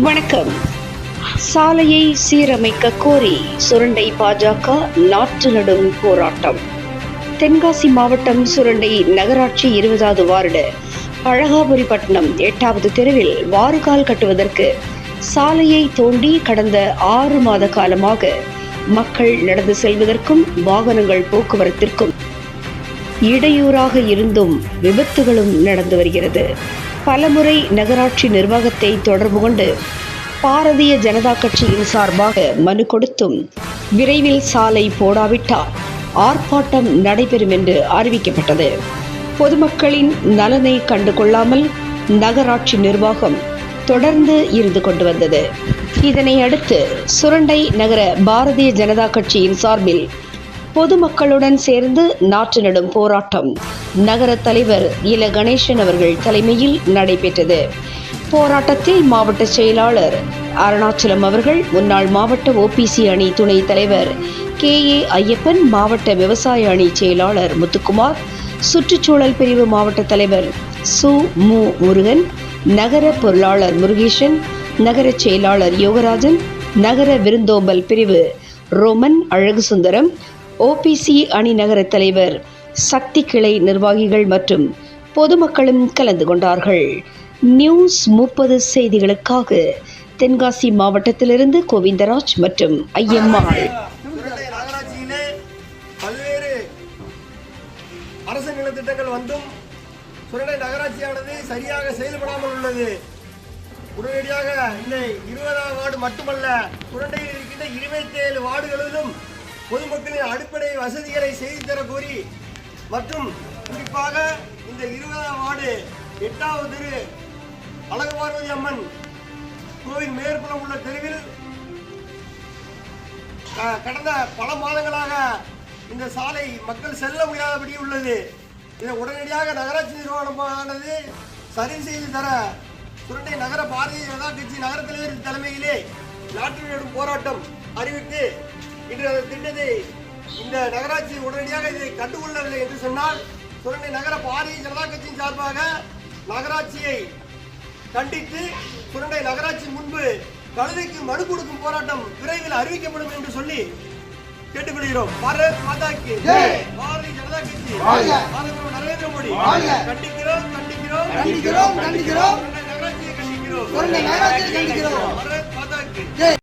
வணக்கம். சாலையை சீரமைக்க கோரி சுரண்டை பாஜக நாற்று நடும் போராட்டம். தென்காசி மாவட்டம் சுரண்டை நகராட்சி இருபதாவது வார்டு அழகாபுரிப்பட்டினம் எட்டாவது தெருவில் வாறுகால் கட்டுவதற்கு சாலையை தோண்டி கடந்த ஆறு மாத காலமாக மக்கள் நடந்து செல்வதற்கும் வாகனங்கள் போக்குவரத்திற்கும் இடையூறாக இருந்தும் விபத்துகளும் நடந்து வருகிறது. பலமுறை நகராட்சி நிர்வாகத்தை தொடர்பு கொண்டு பாரதிய ஜனதா கட்சியின் சார்பாக மனு கொடுத்தும் விரைவில் சாலை போடாவிட்டால் ஆர்ப்பாட்டம் நடைபெறும் என்று அறிவிக்கப்பட்டது. பொதுமக்களின் நலனை கண்டுகொள்ளாமல் நகராட்சி நிர்வாகம் தொடர்ந்து இருந்து கொண்டு வந்தது. இதனை அடுத்து சுரண்டை நகர பாரதிய ஜனதா கட்சியின் சார்பில் பொதுமக்களுடன் சேர்ந்து நாற்று நடும் போராட்டம். நகர தலைவர் இல கணேசன் அவர்கள் தலைமையில் நடைபெற்றது. போராட்டத்தில் மாவட்ட செயலாளர் அருணாச்சலம் அவர்கள் முன்னாள் மாவட்ட ஓபிசி அணி துணைத் தலைவர் கே. ஏ. ஐயப்பன் மாவட்ட விவசாய அணி செயலாளர் முத்துக்குமார் சுற்றுச்சூழல் பிரிவு மாவட்ட தலைவர் சு. மு. முருகன் நகர பொருளாளர் முருகேசன் நகர செயலாளர் யோகராஜன் நகர விருந்தோம்பல் பிரிவு ரோமன் அழகுசுந்தரம் ஓபிசி அணி நகர தலைவர் சக்தி கிளை நிர்வாகிகள் மற்றும் பொதுமக்களும் கலந்து கொண்டார்கள். நியூஸ் முப்பது செய்திகளுக்காக தென்காசி மாவட்டத்திலிருந்து கோவிந்தராஜ் மற்றும் ஐயம்மாள். சுரண்டை பல்வேறு அரசு நலத்திட்டங்கள் வந்தும் சுரண்டை நகராட்சியானது சரியாக செயல்படாமல் உள்ளது. உடனடியாக இந்த இருபதாம் வார்டு மட்டுமல்ல சுரண்டையில் இருக்கின்ற இருபத்தி ஏழு வார்டுகளிலும் பொதுமக்களின் அடிப்படை வசதிகளை செய்து தர கோரி மற்றும் குறிப்பாக இந்த இருபதாம் வார்டு எட்டாவது திரு அழகு பார்வதி அம்மன் கோவில் மேற்புறம் உள்ள தெருவில் கடந்த பல மாதங்களாக இந்த சாலை மக்கள் செல்ல முடியாதபடி உள்ளது. இதை உடனடியாக நகராட்சி நிர்வாகமானது சரி செய்து தர சுரண்டை நகர பாரதிய ஜனதா கட்சி நகர தலைவர் தலைமையிலே நாட்டு போராட்டம் அறிவித்து இன்று அந்த திட்டத்தை இந்த நகராட்சி உடனடியாக இதை கண்டுகொள்ளவில்லை என்று சொன்னால் சுரண்டை நகர பாரதிய ஜனதா கட்சியின் சார்பாக நகராட்சியை கண்டித்து சுரண்டை நகராட்சி முன்பு கழுதைக்கு மனு கொடுக்கும் போராட்டம் விரைவில் அறிவிக்கப்படும் என்று சொல்லி கேட்டுக்கொள்கிறோம். பாரத் மாதாக்கு பாரதிய ஜனதா கட்சி. பாரத நரேந்திர மோடி. கண்டிக்கிறோம் கண்டிக்கிறோம். கண்டிக்கிறோம், கண்டிக்கிறோம். நகராட்சியை கண்டிக்கிறோம். பாரத் மாதாக்கு.